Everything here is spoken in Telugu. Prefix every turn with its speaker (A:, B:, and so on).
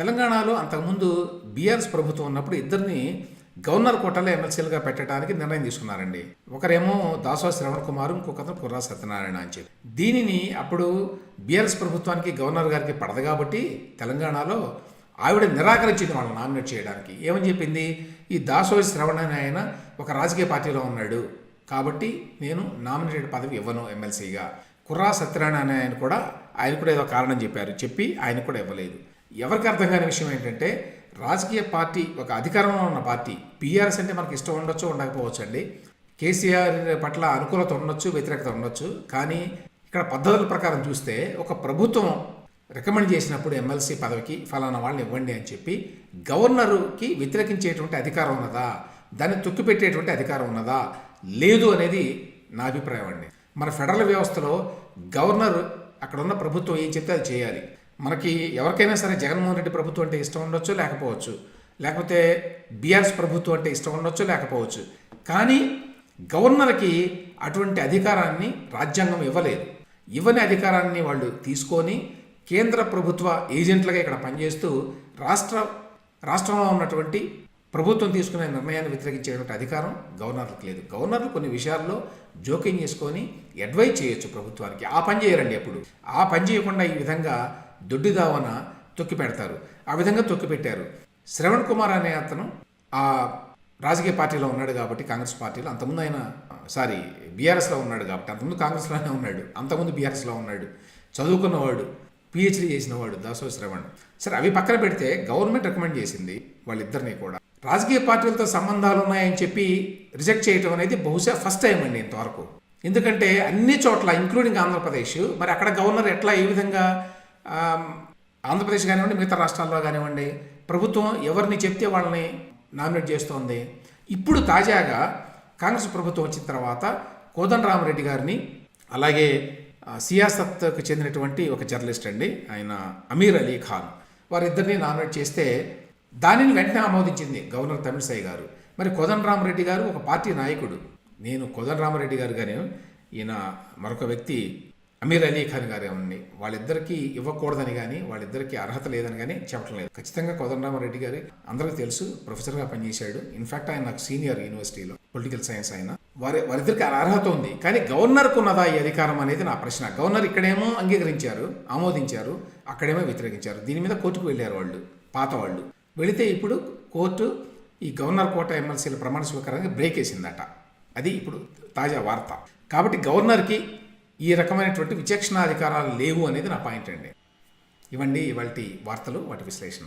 A: తెలంగాణలో అంతకుముందు బీఆర్ఎస్ ప్రభుత్వం ఉన్నప్పుడు ఇద్దరిని గవర్నర్ కోటలో ఎమ్మెల్సీలుగా పెట్టడానికి నిర్ణయం తీసుకున్నారండి. ఒకరేమో దాసో శ్రవణ్ కుమార్ ఇంకొకరు కుర్రా సత్యనారాయణ అని చెప్పి. దీనిని అప్పుడు బీఆర్ఎస్ ప్రభుత్వానికి గవర్నర్ గారికి పడదు కాబట్టి తెలంగాణలో ఆవిడ నిరాకరించింది వాళ్ళని నామినేట్ చేయడానికి. ఏమని చెప్పింది? ఈ దాసో శ్రవణ్ అని ఆయన ఒక రాజకీయ పార్టీలో ఉన్నాడు. కాబట్టి నేను నామినేటెడ్ పదవి ఇవ్వను ఎమ్మెల్సీగా. కుర్రా సత్యనారాయణ అని ఆయన కూడా ఆయన కూడా ఏదో కారణం చెప్పారు. చెప్పి ఆయన కూడా ఇవ్వలేదు. ఎవరికి అర్థం కాని విషయం ఏంటంటే రాజకీయ పార్టీ ఒక అధికారంలో ఉన్న పార్టీ పీఆర్ఎస్ అంటే మనకి ఇష్టం ఉండొచ్చు ఉండకపోవచ్చు అండి. కేసీఆర్ పట్ల అనుకూలత ఉండొచ్చు వ్యతిరేకత ఉండొచ్చు. కానీ ఇక్కడ పద్ధతుల ప్రకారం చూస్తే ఒక ప్రభుత్వం రికమెండ్ చేసినప్పుడు ఎమ్మెల్సీ పదవికి ఫలానా వాళ్ళని ఇవ్వండి అని చెప్పి గవర్నరుకి వ్యతిరేకించేటువంటి అధికారం ఉన్నదా? దాన్ని తొక్కిపెట్టేటువంటి అధికారం ఉన్నదా? లేదు అనేది నా అభిప్రాయం అండి. మన ఫెడరల్ వ్యవస్థలో గవర్నర్ అక్కడ ఉన్న ప్రభుత్వం ఏం చెప్తే అది చేయాలి. మనకి ఎవరికైనా సరే జగన్మోహన్ రెడ్డి ప్రభుత్వం అంటే ఇష్టం ఉండొచ్చు లేకపోవచ్చు. లేకపోతే బీఆర్ఎస్ ప్రభుత్వం అంటే ఇష్టం ఉండొచ్చు లేకపోవచ్చు. కానీ గవర్నర్కి అటువంటి అధికారాన్ని రాజ్యాంగం ఇవ్వలేదు. ఇవ్వని అధికారాన్ని వాళ్ళు తీసుకొని కేంద్ర ప్రభుత్వ ఏజెంట్లుగా ఇక్కడ పనిచేస్తూ రాష్ట్ర రాష్ట్రంలో ఉన్నటువంటి ప్రభుత్వం తీసుకునే నిర్ణయాన్ని వ్యతిరేకించేటువంటి అధికారం గవర్నర్లకు లేదు. గవర్నర్లు కొన్ని విషయాల్లో జోక్యం చేసుకొని అడ్వైజ్ చేయొచ్చు ప్రభుత్వానికి. ఆ పని చేయరండి ఎప్పుడు. ఆ పని చేయకుండా ఈ విధంగా దొడ్డిదావన తొక్కి పెడతారు. ఆ విధంగా తొక్కి పెట్టారు. శ్రవణ్ కుమార్ అనే అతను ఆ రాజకీయ పార్టీలో ఉన్నాడు కాబట్టి కాంగ్రెస్ పార్టీలో. అంతకుముందు ఆయన సారీ బీఆర్ఎస్లో ఉన్నాడు కాబట్టి అంతకుముందు కాంగ్రెస్లోనే ఉన్నాడు. అంతకుముందు బీఆర్ఎస్లో ఉన్నాడు. చదువుకున్నవాడు పిహెచ్డీ చేసినవాడు దాసో శ్రవణ్. సరే అవి పక్కన పెడితే గవర్నమెంట్ రికమెండ్ చేసింది వాళ్ళిద్దరిని కూడా. రాజకీయ పార్టీలతో సంబంధాలు ఉన్నాయని చెప్పి రిజెక్ట్ చేయటం అనేది బహుశా ఫస్ట్ టైం అండి ఇంతవరకు. ఎందుకంటే అన్ని చోట్ల ఇంక్లూడింగ్ ఆంధ్రప్రదేశ్ మరి అక్కడ గవర్నర్ ఎట్లా ఏ విధంగా ఆంధ్రప్రదేశ్ కానివ్వండి మిగతా రాష్ట్రాల్లో కానివ్వండి ప్రభుత్వం ఎవరిని చెప్తే వాళ్ళని నామినేట్ చేస్తోంది. ఇప్పుడు తాజాగా కాంగ్రెస్ ప్రభుత్వం వచ్చిన తర్వాత కోదండరామరెడ్డి గారిని అలాగే సియాసత్కు చెందినటువంటి ఒక జర్నలిస్ట్ అండి ఆయన అమీర్ అలీ ఖాన్. వారిద్దరిని నామినేట్ చేస్తే దానిని వెంటనే ఆమోదించింది గవర్నర్ తమిళసై గారు. మరి కోదండరామరెడ్డి గారు ఒక పార్టీ నాయకుడు. నేను కోదండరామరెడ్డి గారు కానీ ఈయన మరొక వ్యక్తి అమీర్ అలీ ఖాన్ గారే ఉంది వాళ్ళిద్దరికీ ఇవ్వకూడదని కానీ వాళ్ళిద్దరికీ అర్హత లేదని కానీ చెప్పడం లేదు. ఖచ్చితంగా కోదండరామరెడ్డి గారి అందరికీ తెలుసు ప్రొఫెసర్గా పనిచేశాడు. ఇన్ఫాక్ట్ ఆయన నాకు సీనియర్ యూనివర్సిటీలో పొలిటికల్ సైన్స్ ఆయన. వారి వారిద్దరికి అర్హత ఉంది. కానీ గవర్నర్కు ఉన్నదా ఈ అధికారం అనేది నా ప్రశ్న. గవర్నర్ ఇక్కడేమో అంగీకరించారు ఆమోదించారు అక్కడేమో వ్యతిరేకించారు. దీని మీద కోర్టుకు వెళ్ళారు వాళ్ళు పాత వాళ్ళు. వెళితే ఇప్పుడు కోర్టు ఈ గవర్నర్ కోట ఎమ్మెల్సీల ప్రమాణ స్వీకారానికి బ్రేక్ వేసిందట. అది ఇప్పుడు తాజా వార్త. కాబట్టి గవర్నర్కి ఈ రకమైనటువంటి విచక్షణ అధికారాలు లేవు అనేది నా పాయింట్ అండి. ఇవ్వండి ఇవాళ వార్తలు వాటి విశ్లేషణ.